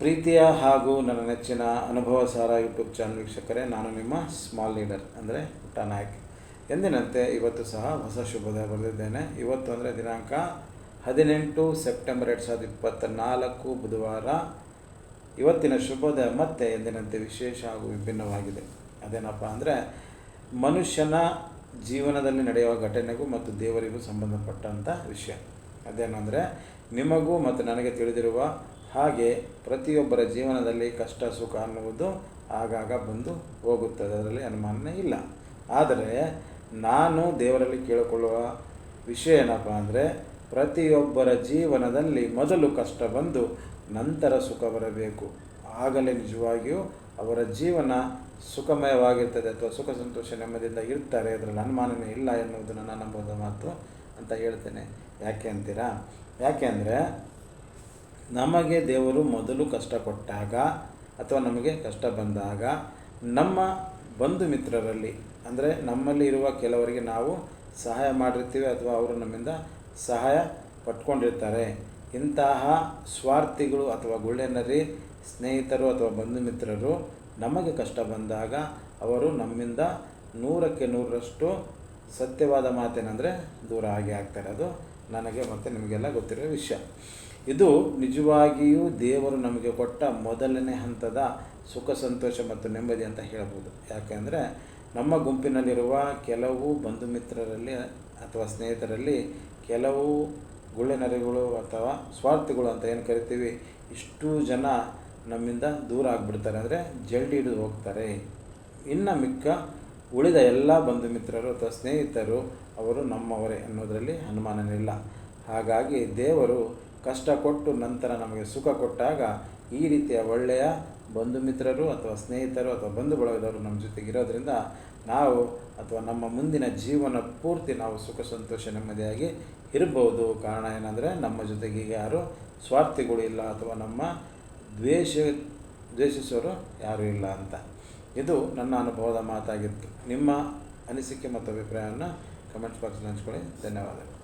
ಪ್ರೀತಿಯ ಹಾಗೂ ನನ್ನ ನೆಚ್ಚಿನ ಅನುಭವ ಸಾರ ಯೂಟ್ಯೂಬ್ ಚಾನಲ್ ವೀಕ್ಷಕರೇ, ನಾನು ನಿಮ್ಮ ಸ್ಮಾಲ್ ಲೀಡರ್ ಅಂದರೆ ಪುಟ್ಟ ನಾಯಕ್ ಎಂದಿನಂತೆ ಇವತ್ತು ಸಹ ಹೊಸ ಶುಭೋದಯ ಬರೆದಿದ್ದೇನೆ. ಇವತ್ತು ಅಂದರೆ ದಿನಾಂಕ ಹದಿನೆಂಟು ಸೆಪ್ಟೆಂಬರ್ ಎರಡು ಸಾವಿರದ ಇಪ್ಪತ್ತ ನಾಲ್ಕು ಬುಧವಾರ. ಇವತ್ತಿನ ಶುಭೋದಯ ಮತ್ತೆ ಎಂದಿನಂತೆ ವಿಶೇಷ ಹಾಗೂ ವಿಭಿನ್ನವಾಗಿದೆ. ಅದೇನಪ್ಪ ಅಂದರೆ, ಮನುಷ್ಯನ ಜೀವನದಲ್ಲಿ ನಡೆಯುವ ಘಟನೆಗೂ ಮತ್ತು ದೇವರಿಗೂ ಸಂಬಂಧಪಟ್ಟಂಥ ವಿಷಯ. ಅದೇನೆಂದರೆ, ನಿಮಗೂ ಮತ್ತು ನನಗೆ ತಿಳಿದಿರುವ ಹಾಗೆ ಪ್ರತಿಯೊಬ್ಬರ ಜೀವನದಲ್ಲಿ ಕಷ್ಟ, ಸುಖ ಅನ್ನುವುದು ಆಗಾಗ ಬಂದು ಹೋಗುತ್ತದೆ. ಅದರಲ್ಲಿ ಅನುಮಾನನೇ ಇಲ್ಲ. ಆದರೆ ನಾನು ದೇವರಲ್ಲಿ ಕೇಳಿಕೊಳ್ಳುವ ವಿಷಯ ಏನಪ್ಪ ಅಂದರೆ, ಪ್ರತಿಯೊಬ್ಬರ ಜೀವನದಲ್ಲಿ ಮೊದಲು ಕಷ್ಟ ಬಂದು ನಂತರ ಸುಖ ಬರಬೇಕು. ಆಗಲೇ ನಿಜವಾಗಿಯೂ ಅವರ ಜೀವನ ಸುಖಮಯವಾಗಿರ್ತದೆ ಅಥವಾ ಸುಖ ಸಂತೋಷ ನೆಮ್ಮದಿಯಿಂದ ಇರ್ತಾರೆ. ಅದರಲ್ಲಿ ಅನುಮಾನವೇ ಇಲ್ಲ ಎನ್ನುವುದು ನನ್ನ ನಂಬೋದ ಮಾತು ಅಂತ ಹೇಳ್ತೇನೆ. ಯಾಕೆ ಅಂತೀರಾ? ಯಾಕೆ ಅಂದರೆ ನಮಗೆ ದೇವರು ಮೊದಲು ಕಷ್ಟ ಕೊಟ್ಟಾಗ ಅಥವಾ ನಮಗೆ ಕಷ್ಟ ಬಂದಾಗ ನಮ್ಮ ಬಂಧು ಮಿತ್ರರಲ್ಲಿ, ಅಂದರೆ ನಮ್ಮಲ್ಲಿ ಇರುವ ಕೆಲವರಿಗೆ ನಾವು ಸಹಾಯ ಮಾಡಿರ್ತೀವಿ ಅಥವಾ ಅವರು ನಮ್ಮಿಂದ ಸಹಾಯ ಪಟ್ಕೊಂಡಿರ್ತಾರೆ. ಇಂತಹ ಸ್ವಾರ್ಥಿಗಳು ಅಥವಾ ಗುಳ್ಳೆನರಿ ಸ್ನೇಹಿತರು ಅಥವಾ ಬಂಧು ಮಿತ್ರರು ನಮಗೆ ಕಷ್ಟ ಬಂದಾಗ ಅವರು ನಮ್ಮಿಂದ ನೂರಕ್ಕೆ ನೂರರಷ್ಟು ಸತ್ಯವಾದ ಮಾತೇನೆಂದರೆ ದೂರ ಆಗಿ ಆಗ್ತಾರೆ. ಅದು ನನಗೆ ಮತ್ತು ನಿಮಗೆಲ್ಲ ಗೊತ್ತಿರೋ ವಿಷಯ. ಇದು ನಿಜವಾಗಿಯೂ ದೇವರು ನಮಗೆ ಕೊಟ್ಟ ಮೊದಲನೇ ಹಂತದ ಸುಖ, ಸಂತೋಷ ಮತ್ತು ನೆಮ್ಮದಿ ಅಂತ ಹೇಳ್ಬೋದು. ಯಾಕೆಂದರೆ ನಮ್ಮ ಗುಂಪಿನಲ್ಲಿರುವ ಕೆಲವು ಬಂಧು ಮಿತ್ರರಲ್ಲಿ ಅಥವಾ ಸ್ನೇಹಿತರಲ್ಲಿ ಕೆಲವು ಗುಳ್ಳೆನರೆಗಳು ಅಥವಾ ಸ್ವಾರ್ಥಿಗಳು ಅಂತ ಏನು ಕರಿತೀವಿ, ಇಷ್ಟು ಜನ ನಮ್ಮಿಂದ ದೂರ ಆಗಿಬಿಡ್ತಾರೆ. ಅಂದರೆ ಜಲ್ಡಿ ಹಿಡಿದು ಹೋಗ್ತಾರೆ. ಇನ್ನು ಮಿಕ್ಕ ಉಳಿದ ಎಲ್ಲ ಬಂಧು ಮಿತ್ರರು ಅಥವಾ ಸ್ನೇಹಿತರು ಅವರು ನಮ್ಮವರೇ ಅನ್ನೋದರಲ್ಲಿ ಅನುಮಾನವಿಲ್ಲ ಹಾಗಾಗಿ ದೇವರು ಕಷ್ಟ ಕೊಟ್ಟು ನಂತರ ನಮಗೆ ಸುಖ ಕೊಟ್ಟಾಗ ಈ ರೀತಿಯ ಒಳ್ಳೆಯ ಬಂಧು ಮಿತ್ರರು ಅಥವಾ ಸ್ನೇಹಿತರು ಅಥವಾ ಬಂಧು ಬಳಗದವರು ನಮ್ಮ ಜೊತೆಗಿರೋದ್ರಿಂದ ನಾವು ಅಥವಾ ನಮ್ಮ ಮುಂದಿನ ಜೀವನ ಪೂರ್ತಿ ನಾವು ಸುಖ ಸಂತೋಷ ನೆಮ್ಮದಿಯಾಗಿ ಇರಬಹುದು. ಕಾರಣ ಏನಂದರೆ ನಮ್ಮ ಜೊತೆಗೆ ಯಾರು ಸ್ವಾರ್ಥಿಗಳು ಇಲ್ಲ ಅಥವಾ ನಮ್ಮ ದ್ವೇಷ, ದ್ವೇಷಿಸೋರು ಯಾರೂ ಇಲ್ಲ ಅಂತ. ಇದು ನನ್ನ ಅನುಭವದ ಮಾತಾಗಿತ್ತು. ನಿಮ್ಮ ಅನಿಸಿಕೆ ಮತ್ತು ಅಭಿಪ್ರಾಯವನ್ನು ಕಮೆಂಟ್ಸ್ ಬಾಕ್ಸ್ನಲ್ಲಿ ಹಂಚ್ಕೊಳ್ಳಿ. ಧನ್ಯವಾದಗಳು.